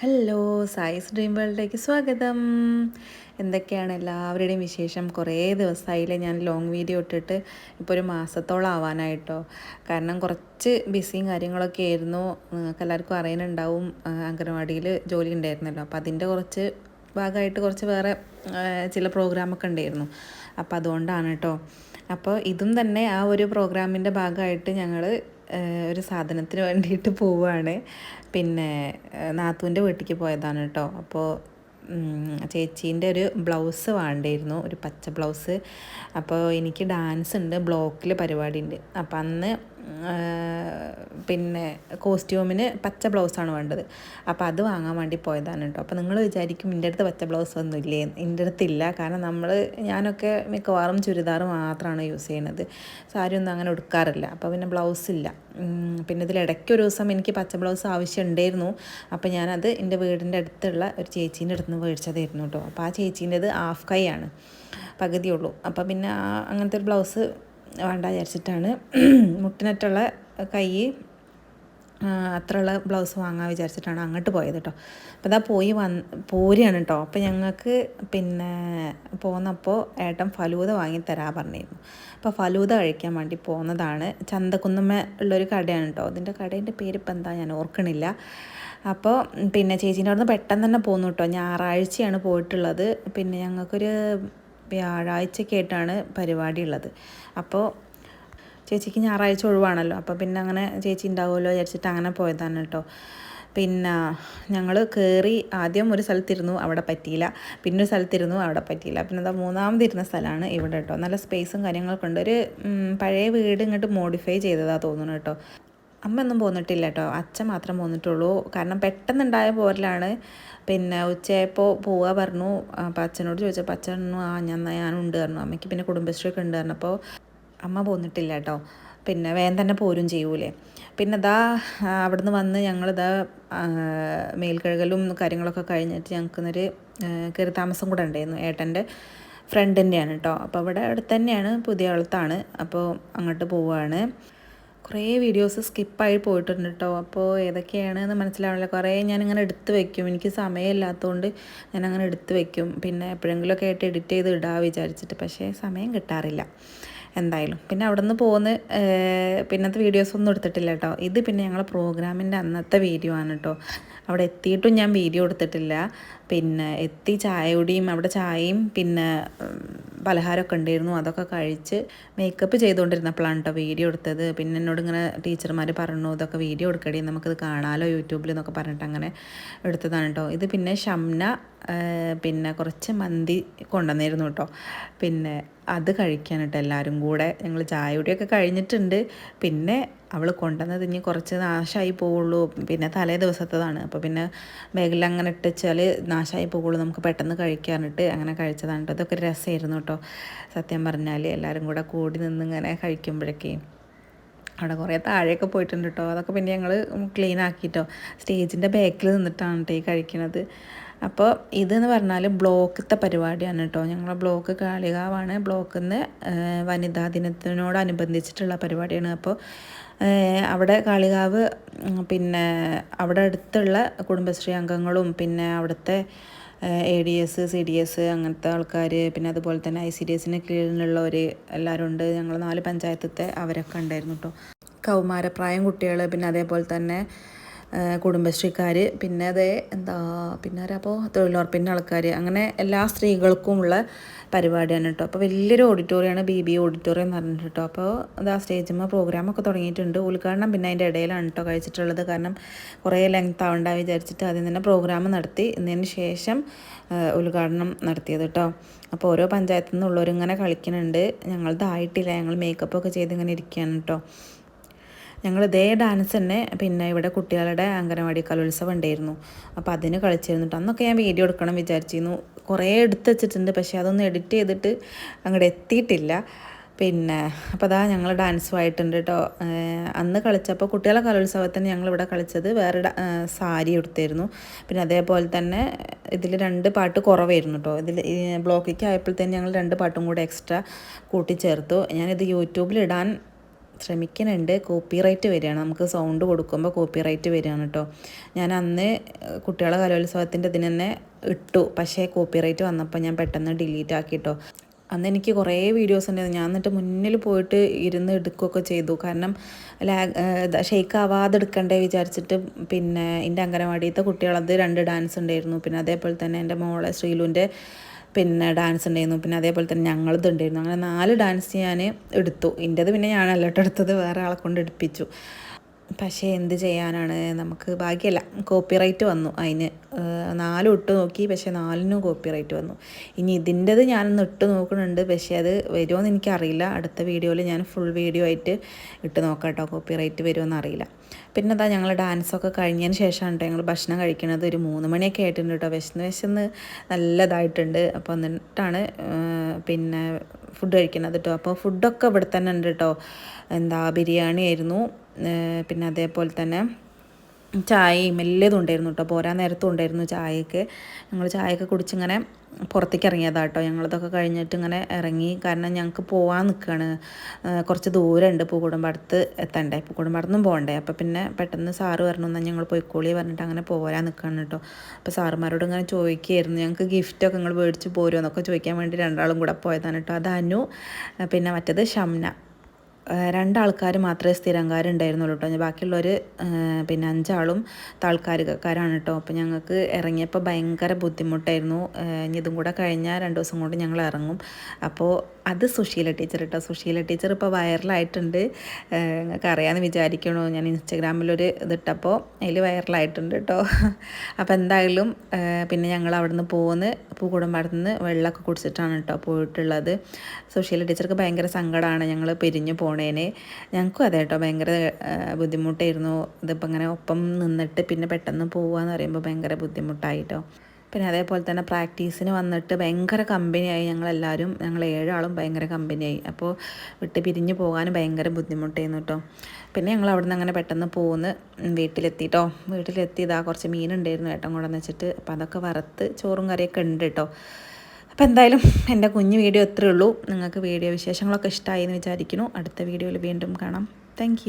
Hello സായിസ് dream വേൾഡിലേക്ക് സ്വാഗതം. എന്തൊക്കെയാണ് എല്ലാവരുടെയും വിശേഷം? കുറേ ദിവസമായില്ലേ ഞാൻ ലോങ് വീഡിയോ ഇട്ടിട്ട്. ഇപ്പോൾ ഒരു മാസത്തോളം ആവാനായിട്ടോ. കാരണം കുറച്ച് ബിസിയും കാര്യങ്ങളൊക്കെ ആയിരുന്നു. നിങ്ങൾക്ക് എല്ലാവർക്കും അറിയാനുണ്ടാവും അംഗനവാടിയിൽ ജോലി ഉണ്ടായിരുന്നല്ലോ. അപ്പോൾ അതിന്റെ കുറച്ച് ഭാഗമായിട്ട് കുറച്ച് വേറെ ചില പ്രോഗ്രാമൊക്കെ ഉണ്ടായിരുന്നു. അപ്പോൾ അതുകൊണ്ടാണ് കേട്ടോ. അപ്പോൾ ഇതും തന്നെ ആ ഒരു പ്രോഗ്രാമിന്റെ ഭാഗമായിട്ട് ഞങ്ങൾ ഒരു സാധനത്തിന് വേണ്ടിയിട്ട് പോവുകയാണ് പിന്നെ നാത്തൂന്റെ വീട്ടിലേക്ക് പോയതാണ് കേട്ടോ അപ്പോൾ ചേച്ചീന്റെ ഒരു ബ്ലൗസ് വേണ്ടിയിരുന്നു. ഒരു പച്ച ബ്ലൗസ്. അപ്പോൾ എനിക്ക് ഡാൻസ് ഉണ്ട് ബ്ലോക്കിൽ പരിപാടി ഉണ്ട് അപ്പം അന്ന് പിന്നെ കോസ്റ്റ്യൂമിന് പച്ച ബ്ലൗസാണ് വേണ്ടത്. അപ്പോൾ അത് വാങ്ങാൻ വേണ്ടി പോയതാണ് കേട്ടോ. അപ്പോൾ നിങ്ങൾ വിചാരിക്കും എന്റെ അടുത്ത് പച്ച ബ്ലൗസ് ഒന്നും ഇല്ലേ? എന്റെ അടുത്തില്ല കാരണം നമ്മൾ ഞാനൊക്കെ മിക്കവാറും ചുരിദാർ മാത്രമാണ് യൂസ് ചെയ്യുന്നത് സാരി ഒന്നും അങ്ങനെ ഉടുക്കാറില്ല. അപ്പോൾ പിന്നെ ബ്ലൗസ് ഇല്ല. പിന്നെ ഇതിൽ ഇടയ്ക്ക് ഒരു ദിവസം എനിക്ക് പച്ച ബ്ലൗസ് ആവശ്യമുണ്ടായിരുന്നു അപ്പോൾ ഞാനത് എന്റെ വീടിന്റെ അടുത്തുള്ള ഒരു ചേച്ചീന്റെ അടുത്ത് നിന്ന് മേടിച്ചതായിരുന്നു കേട്ടോ. അപ്പോൾ ആ ചേച്ചീന്റെത് ഹാഫ് കൈ ആണ്. പകുതിയുള്ളൂ അപ്പോൾ പിന്നെ അങ്ങനത്തെ ഒരു ബ്ലൗസ് വേണ്ട വിചാരിച്ചിട്ടാണ്. മുട്ടിനറ്റുള്ള കൈ അത്രയുള്ള ബ്ലൗസ് വാങ്ങാൻ വിചാരിച്ചിട്ടാണ് അങ്ങോട്ട് പോയത് കേട്ടോ അപ്പോൾ ഇതാ പോയി വന്ന് പോരുകയാണ് കേട്ടോ അപ്പോൾ ഞങ്ങൾക്ക് പിന്നെ പോന്നപ്പോൾ ഏട്ടൻ ഫലൂത വാങ്ങി തരാൻ പറഞ്ഞിരുന്നു. അപ്പോൾ ഫലൂത കഴിക്കാൻ വേണ്ടി പോകുന്നതാണ് ചന്തക്കുന്നുമ്മ ഉള്ളൊരു കടയാണ് കേട്ടോ അതിന്റെ കടേന്റെ പേര് ഇപ്പം എന്താ ഞാൻ ഓർക്കണില്ല. അപ്പോൾ പിന്നെ ചേച്ചീന്റെ അവിടുന്ന് പെട്ടെന്ന് തന്നെ പോന്നു കേട്ടോ ഞായറാഴ്ചയാണ് പോയിട്ടുള്ളത്. പിന്നെ ഞങ്ങൾക്കൊരു വ്യാഴാഴ്ചയൊക്കെ ആയിട്ടാണ് പരിപാടി ഉള്ളത് അപ്പോൾ ചേച്ചിക്ക് ഞായറാഴ്ച ഒഴിവാണല്ലോ. അപ്പോൾ പിന്നെ അങ്ങനെ ചേച്ചി ഉണ്ടാവുമല്ലോ വിചാരിച്ചിട്ട് അങ്ങനെ പോയതാണ് കേട്ടോ. പിന്നെ ഞങ്ങൾ കയറി ആദ്യം ഒരു സ്ഥലത്തിരുന്നു അവിടെ പറ്റിയില്ല. പിന്നെ ഒരു സ്ഥലത്തിരുന്നു അവിടെ പറ്റിയില്ല. പിന്നെ എന്താ മൂന്നാമതിരുന്ന സ്ഥലമാണ് ഇവിടെ കേട്ടോ. നല്ല സ്പേസും കാര്യങ്ങളൊക്കെ ഉണ്ട്. ഒരു പഴയ വീട് ഇങ്ങോട്ട് മോഡിഫൈ ചെയ്തതാണ് തോന്നുന്നു കേട്ടോ. അമ്മ ഒന്നും പോന്നിട്ടില്ല കേട്ടോ അച്ഛൻ മാത്രം പോന്നിട്ടുള്ളൂ. കാരണം പെട്ടെന്നുണ്ടായ പോരലാണ്. പിന്നെ ഉച്ചയായപ്പോൾ പോവുക പറഞ്ഞു. അപ്പം അച്ഛനോട് ചോദിച്ചപ്പോൾ അച്ഛൻ പറഞ്ഞു ആ ഞാൻ ഞാനുണ്ട് പറഞ്ഞു. അമ്മയ്ക്ക് പിന്നെ കുടുംബശ്രീ ഒക്കെ ഉണ്ട് പറഞ്ഞപ്പോൾ അമ്മ പോന്നിട്ടില്ല കേട്ടോ. പിന്നെ വേഗം തന്നെ പോരും ചെയ്യൂലേ. പിന്നെ ഇതാ അവിടുന്ന് വന്ന് ഞങ്ങളിതാ മേൽക്കഴുകലും കാര്യങ്ങളൊക്കെ കഴിഞ്ഞിട്ട് ഞങ്ങൾക്കൊന്നൊരു കയറി താമസം കൂടെ ഉണ്ടായിരുന്നു. ഏട്ടന്റെ ഫ്രണ്ടിന്റെയാണ് കേട്ടോ. അപ്പോൾ അവിടെ അടുത്ത് തന്നെയാണ് പുതിയ കാലത്താണ് അപ്പോൾ അങ്ങോട്ട് പോവുകയാണ് കുറേ വീഡിയോസ് സ്കിപ്പായി പോയിട്ടുണ്ട് കേട്ടോ. അപ്പോൾ ഏതൊക്കെയാണെന്ന് മനസ്സിലാവില്ല കുറേ ഞാനിങ്ങനെ എടുത്ത് വയ്ക്കും എനിക്ക് സമയമില്ലാത്തതുകൊണ്ട് ഞാനങ്ങനെ എടുത്ത് വയ്ക്കും പിന്നെ എപ്പോഴെങ്കിലുമൊക്കെ ആയിട്ട് എഡിറ്റ് ചെയ്ത് ഇടാ വിചാരിച്ചിട്ട്. പക്ഷേ സമയം കിട്ടാറില്ല എന്തായാലും. പിന്നെ അവിടെ നിന്ന് പോകുന്ന പിന്നത്തെ വീഡിയോസ് ഒന്നും എടുത്തിട്ടില്ല കേട്ടോ. ഇത് പിന്നെ ഞങ്ങളുടെ പ്രോഗ്രാമിന്റെ അന്നത്തെ വീഡിയോ ആണ് കേട്ടോ. അവിടെ എത്തിയിട്ടും ഞാൻ വീഡിയോ എടുത്തിട്ടില്ല. പിന്നെ എത്തി ചായയുടെയും അവിടെ ചായയും പിന്നെ പലഹാരമൊക്കെ ഉണ്ടായിരുന്നു. അതൊക്കെ കഴിച്ച് മേക്കപ്പ് ചെയ്തുകൊണ്ടിരുന്നപ്പോഴാണ് കേട്ടോ വീഡിയോ എടുത്തത്. പിന്നെ എന്നോട് ഇങ്ങനെ ടീച്ചർമാർ പറഞ്ഞു ഇതൊക്കെ വീഡിയോ എടുക്കടി നമുക്കിത് കാണാമല്ലോ യൂട്യൂബിൽ എന്നൊക്കെ പറഞ്ഞിട്ട് അങ്ങനെ എടുത്തതാണ് കേട്ടോ ഇത് പിന്നെ ഷംന പിന്നെ കുറച്ച് മന്തി കൊണ്ടുവന്നിരുന്നു കേട്ടോ. പിന്നെ അത് കഴിക്കാൻ കേട്ടോ എല്ലാവരും കൂടെ. ഞങ്ങൾ ചായ കുടിയൊക്കെ കഴിഞ്ഞിട്ടുണ്ട്. പിന്നെ അവൾ കൊണ്ടുവന്നത് ഇനി കുറച്ച് നാശമായി പോവുള്ളൂ പിന്നെ തലേ ദിവസത്തതാണ്. അപ്പോൾ പിന്നെ ബാഗിൽ അങ്ങനെ ഇട്ടുവെച്ചാൽ നാശമായി പോകുള്ളൂ. നമുക്ക് പെട്ടെന്ന് കഴിക്കാനിട്ട് അങ്ങനെ കഴിച്ചതാണ് കേട്ടോ. അതൊക്കെ രസമായിരുന്നു കേട്ടോ. സത്യം പറഞ്ഞാൽ എല്ലാവരും കൂടെ കൂടി നിന്ന് ഇങ്ങനെ കഴിക്കുമ്പോഴൊക്കെ. അവിടെ കുറേ താഴെയൊക്കെ പോയിട്ടുണ്ട് കേട്ടോ. അതൊക്കെ പിന്നെ ഞങ്ങൾ ക്ലീൻ ആക്കിയിട്ടോ സ്റ്റേജിന്റെ ബാക്കിൽ നിന്നിട്ടാണ് കേട്ടോ ഈ കഴിക്കുന്നത് അപ്പോൾ ഇതെന്ന് പറഞ്ഞാൽ ബ്ലോക്കത്തെ പരിപാടിയാണ് കേട്ടോ ഞങ്ങളുടെ ബ്ലോക്ക് കാളികാവാണ്. ബ്ലോക്കിൽ നിന്ന് വനിതാ ദിനത്തിനോടനുബന്ധിച്ചിട്ടുള്ള പരിപാടിയാണ്. അപ്പോൾ അവിടെ കാളികാവ് പിന്നെ അവിടെ അടുത്തുള്ള കുടുംബശ്രീ അംഗങ്ങളും പിന്നെ അവിടുത്തെ A D S C D S അങ്ങനത്തെ ആൾക്കാർ പിന്നെ അതുപോലെ തന്നെ ഐ സി ഡി എസിന് കീഴിലുള്ളവർ എല്ലാവരും ഉണ്ട്. ഞങ്ങൾ നാല് പഞ്ചായത്തത്തെ അവരൊക്കെ ഉണ്ടായിരുന്നു കേട്ടോ കൗമാരപ്രായം കുട്ടികൾ പിന്നെ അതേപോലെ തന്നെ കുടുംബശ്രീക്കാർ പിന്നെ അതേ എന്താ പിന്നെ അപ്പോൾ തൊഴിലുറപ്പിന്റെ ആൾക്കാർ അങ്ങനെ എല്ലാ സ്ത്രീകൾക്കുമുള്ള പരിപാടിയാണ് കേട്ടോ അപ്പോൾ വലിയൊരു ഓഡിറ്റോറിയമാണ് ബി ബി ഓഡിറ്റോറിയം എന്ന് പറഞ്ഞിട്ട് കേട്ടോ അപ്പോൾ അത് ആ സ്റ്റേജിന്മേൽ പ്രോഗ്രാമൊക്കെ തുടങ്ങിയിട്ടുണ്ട്. ഉദ്ഘാടനം പിന്നെ അതിന്റെ ഇടയിലാണ് കേട്ടോ കഴിച്ചിട്ടുള്ളത്. കാരണം കുറേ ലെങ്ത് ആവണ്ട വിചാരിച്ചിട്ട് ആദ്യം തന്നെ പ്രോഗ്രാം നടത്തി എന്നതിന് ശേഷം ഉദ്ഘാടനം നടത്തിയത് കേട്ടോ അപ്പോൾ ഓരോ പഞ്ചായത്തിൽ നിന്നുള്ളവരിങ്ങനെ കളിക്കുന്നുണ്ട് ഞങ്ങളതായിട്ടില്ല ഞങ്ങൾ മേക്കപ്പൊക്കെ ചെയ്ത് ഇങ്ങനെ ഇരിക്കുകയാണ് കേട്ടോ ഞങ്ങൾ ഇതേ ഡാൻസ് തന്നെ പിന്നെ ഇവിടെ കുട്ടികളുടെ അംഗനവാടി കലോത്സവം ഉണ്ടായിരുന്നു. അപ്പോൾ അതിന് കളിച്ചിരുന്നു കേട്ടോ അന്നൊക്കെ ഞാൻ വീഡിയോ എടുക്കണം വിചാരിച്ചിരുന്നു. കുറേ എടുത്ത് വെച്ചിട്ടുണ്ട്. പക്ഷേ അതൊന്നും എഡിറ്റ് ചെയ്തിട്ട് അങ്ങോട്ട് എത്തിയിട്ടില്ല. പിന്നെ അപ്പോൾ അതാ ഞങ്ങൾ ഡാൻസും ആയിട്ടുണ്ട് കേട്ടോ അന്ന് കളിച്ചപ്പോൾ കുട്ടികളെ കലോത്സവത്തിന് ഞങ്ങളിവിടെ കളിച്ചത് വേറെ സാരി എടുത്തായിരുന്നു പിന്നെ അതേപോലെ തന്നെ ഇതിൽ രണ്ട് പാട്ട് കുറവായിരുന്നു കേട്ടോ ഇതിൽ ഈ ആയപ്പോൾ തന്നെ ഞങ്ങൾ രണ്ട് പാട്ടും കൂടെ എക്സ്ട്രാ കൂട്ടിച്ചേർത്തു. ഞാനിത് യൂട്യൂബിൽ ഇടാൻ ശ്രമിക്കുന്നുണ്ട്. കോപ്പിറൈറ്റ് വരികയാണ്. നമുക്ക് സൗണ്ട് കൊടുക്കുമ്പോൾ കോപ്പിറൈറ്റ് വരികയാണ് കേട്ടോ. ഞാൻ അന്ന് കുട്ടികളെ കലോത്സവത്തിന്റെ ഇതിന് തന്നെ ഇട്ടു. പക്ഷേ കോപ്പിറൈറ്റ് വന്നപ്പോൾ ഞാൻ പെട്ടെന്ന് ഡിലീറ്റ് ആക്കി കേട്ടോ. അന്ന് എനിക്ക് കുറേ വീഡിയോസ് ഉണ്ടായിരുന്നു. ഞാൻ എന്നിട്ട് മുന്നിൽ പോയിട്ട് ഇരുന്ന് എടുക്കുകയൊക്കെ ചെയ്തു. കാരണം ലാഗ് ഷെയ്ക്ക് ആവാതെ എടുക്കണ്ടേ വിചാരിച്ചിട്ട് പിന്നെ എന്റെ അംഗനവാടിയിലത്തെ കുട്ടികളത് രണ്ട് ഡാൻസ് ഉണ്ടായിരുന്നു. പിന്നെ അതേപോലെ തന്നെ എന്റെ മോളെ ശ്രീലുവിന്റെ പിന്നെ ഡാൻസ് ഉണ്ടായിരുന്നു പിന്നെ അതേപോലെ തന്നെ ഞങ്ങളത് ഉണ്ടായിരുന്നു അങ്ങനെ നാല് ഡാൻസ് ഞാൻ എടുത്തു. എന്റെത് പിന്നെ ഞാനല്ല കേട്ടോ എടുത്തത്. വേറെ ആളെ കൊണ്ട് എടുപ്പിച്ചു. പക്ഷേ എന്ത് ചെയ്യാനാണ്? നമുക്ക് ഭാഗ്യമല്ല കോപ്പിറൈറ്റ് വന്നു അതിന്. നാലും ഇട്ട് നോക്കി പക്ഷേ നാലിനും കോപ്പിറൈറ്റ് വന്നു. ഇനി ഇതിന്റെത് ഞാനൊന്ന് ഇട്ട് നോക്കുന്നുണ്ട്. പക്ഷേ അത് വരുമോയെന്ന് എനിക്കറിയില്ല. അടുത്ത വീഡിയോയിൽ ഞാൻ ഫുൾ വീഡിയോ ആയിട്ട് ഇട്ട് നോക്കാം കേട്ടോ. കോപ്പിറൈറ്റ് വരുമോയെന്ന് അറിയില്ല. പിന്നെ എന്താ ഞങ്ങൾ ഡാൻസൊക്കെ കഴിഞ്ഞതിന് ശേഷമാണ് കേട്ടോ ഞങ്ങൾ ഭക്ഷണം കഴിക്കുന്നത്. ഒരു മൂന്ന് മണിയൊക്കെ ആയിട്ടുണ്ട് കേട്ടോ വിശന്ന് വിശന്ന് നല്ലതായിട്ടുണ്ട്. അപ്പോൾ എന്നിട്ടാണ് പിന്നെ ഫുഡ് കഴിക്കുന്നത് കേട്ടോ അപ്പോൾ ഫുഡൊക്കെ ഇവിടെ തന്നെ ഉണ്ട് കേട്ടോ എന്താ ബിരിയാണി ആയിരുന്നു. പിന്നെ അതേപോലെ തന്നെ ചായയും എല്ലതും ഉണ്ടായിരുന്നു കേട്ടോ. പോരാൻ നേരത്തും ഉണ്ടായിരുന്നു ചായയൊക്കെ ഞങ്ങൾ ചായയൊക്കെ കുടിച്ചിങ്ങനെ പുറത്തേക്ക് ഇറങ്ങിയതാണ് കേട്ടോ ഞങ്ങളതൊക്കെ കഴിഞ്ഞിട്ട് ഇങ്ങനെ ഇറങ്ങി. കാരണം ഞങ്ങൾക്ക് പോകാൻ നിൽക്കുകയാണ് കുറച്ച് ദൂരമുണ്ട് പൂക്കുടുംബടുത്ത് എത്തണ്ടേ. പൂക്കുടുംബടുത്തും പോകണ്ടേ അപ്പോൾ പിന്നെ പെട്ടെന്ന് സാറ് പറഞ്ഞു എന്നാൽ ഞങ്ങൾ പോയിക്കോളി പറഞ്ഞിട്ട് അങ്ങനെ പോരാൻ നിൽക്കുകയാണ് കേട്ടോ. അപ്പോൾ സാറുമാരോട് ഇങ്ങനെ ചോദിക്കുകയായിരുന്നു ഞങ്ങൾക്ക് ഗിഫ്റ്റൊക്കെ നിങ്ങൾ മേടിച്ച് പോരുമോ എന്നൊക്കെ ചോദിക്കാൻ വേണ്ടി രണ്ടാളും കൂടെ പോയതാണ് കേട്ടോ. അത് അനു പിന്നെ മറ്റേത് ഷംന. രണ്ടാൾക്കാർ മാത്രമേ സ്ഥിരംകാരുണ്ടായിരുന്നുള്ളൂ കേട്ടോ. ബാക്കിയുള്ളവർ പിന്നെ അഞ്ചാളും താൽക്കാലികക്കാരാണ് കേട്ടോ. അപ്പോൾ ഞങ്ങൾക്ക് ഇറങ്ങിയപ്പോൾ ഭയങ്കര ബുദ്ധിമുട്ടായിരുന്നു. ഇനി ഇതും കൂടെ കഴിഞ്ഞാൽ രണ്ട് ദിവസം കൊണ്ട് ഞങ്ങൾ ഇറങ്ങും. അപ്പോൾ അത് സുശീല ടീച്ചർ കേട്ടോ സുശീല ടീച്ചർ ഇപ്പോൾ വൈറലായിട്ടുണ്ട്. നിങ്ങൾക്ക് അറിയാമെന്ന് വിചാരിക്കണോ. ഞാൻ ഇൻസ്റ്റഗ്രാമിലൊരു ഇതിട്ടപ്പോൾ അതിൽ വൈറലായിട്ടുണ്ട് കേട്ടോ അപ്പോൾ എന്തായാലും പിന്നെ ഞങ്ങൾ അവിടെ നിന്ന് പോകുന്ന പൂക്കുടുംബാടത്ത് നിന്ന് വെള്ളമൊക്കെ കുടിച്ചിട്ടാണ് കേട്ടോ പോയിട്ടുള്ളത്. സുശീല ടീച്ചർക്ക് ഭയങ്കര സങ്കടമാണ് ഞങ്ങൾ പിരിഞ്ഞു പോണേന്. ഞങ്ങൾക്കും അതെ കേട്ടോ ഭയങ്കര ബുദ്ധിമുട്ടായിരുന്നു. ഇതിപ്പോൾ ഇങ്ങനെ ഒപ്പം നിന്നിട്ട് പിന്നെ പെട്ടെന്ന് പോകുക എന്ന് പറയുമ്പോൾ ഭയങ്കര ബുദ്ധിമുട്ടായിട്ടോ പിന്നെ അതേപോലെ തന്നെ പ്രാക്ടീസിന് വന്നിട്ട് ഭയങ്കര കമ്പനിയായി ഞങ്ങളെല്ലാവരും. ഞങ്ങൾ ഏഴാളും ഭയങ്കര കമ്പനിയായി. അപ്പോൾ വിട്ട് പിരിഞ്ഞ് പോകാനും ഭയങ്കര ബുദ്ധിമുട്ടായിരുന്നു കേട്ടോ. പിന്നെ ഞങ്ങൾ അവിടെ നിന്ന് അങ്ങനെ പെട്ടെന്ന് പോന്ന് വീട്ടിലെത്തി കേട്ടോ വീട്ടിലെത്തി ഇതാ കുറച്ച് മീനുണ്ടായിരുന്നു ഏട്ടൻ എന്ന് വെച്ചിട്ട്. അപ്പോൾ അതൊക്കെ വറുത്ത് ചോറും കറിയൊക്കെ ഉണ്ട് കേട്ടോ അപ്പോൾ എന്തായാലും എന്റെ കുഞ്ഞു വീഡിയോ എത്രയേ ഉള്ളൂ. നിങ്ങൾക്ക് വീഡിയോ വിശേഷങ്ങളൊക്കെ ഇഷ്ടമായി എന്ന് വിചാരിക്കുന്നു. അടുത്ത വീഡിയോയിൽ വീണ്ടും കാണാം. താങ്ക്